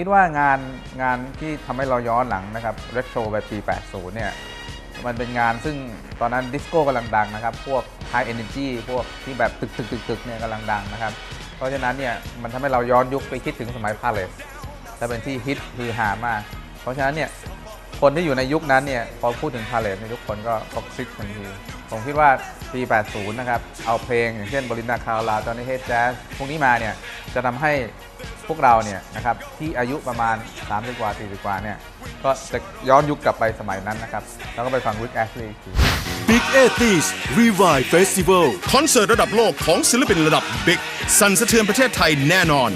คิดว่างานงานที่ทำให้เราย้อนหลังนะครับเรโทรไปปี 80 เนี่ย มันเป็นงานซึ่งตอนนั้นดิสโก้กำลังดังนะครับ พวก High Energy พวกที่แบบตึกตึกตึกตึกเนี่ยกำลังดังนะครับ เพราะฉะนั้นเนี่ยมันทำให้เราย้อนยุคไปคิดถึงสมัยพาเลสจะเป็นที่ฮิตคือหามาก เพราะฉะนั้นเนี่ยคนที่อยู่ในยุคนั้นเนี่ยพอพูดถึงพาเลสในทุกคนก็ก็คลิกทันที ผมคิดว่าปี 80 นะครับ เอาเพลงอย่างเช่นบรินดาคาวลาตอนนี้เฮดแจ๊สพวกนี้มาเนี่ยจะทำให้ พวกเราเนี่ยนะครับที่อายุประมาณ 30 กว่า 40 กว่าเนี่ยก็จะย้อนยุคกลับไปสมัยนั้นนะครับ แล้วก็ไปฟังวิกแอสลีย์ Big 80s Revive Festival คอนเสิร์ตระดับโลกของศิลปินระดับบิ๊กสั่นสะเทือนประเทศไทยแน่นอน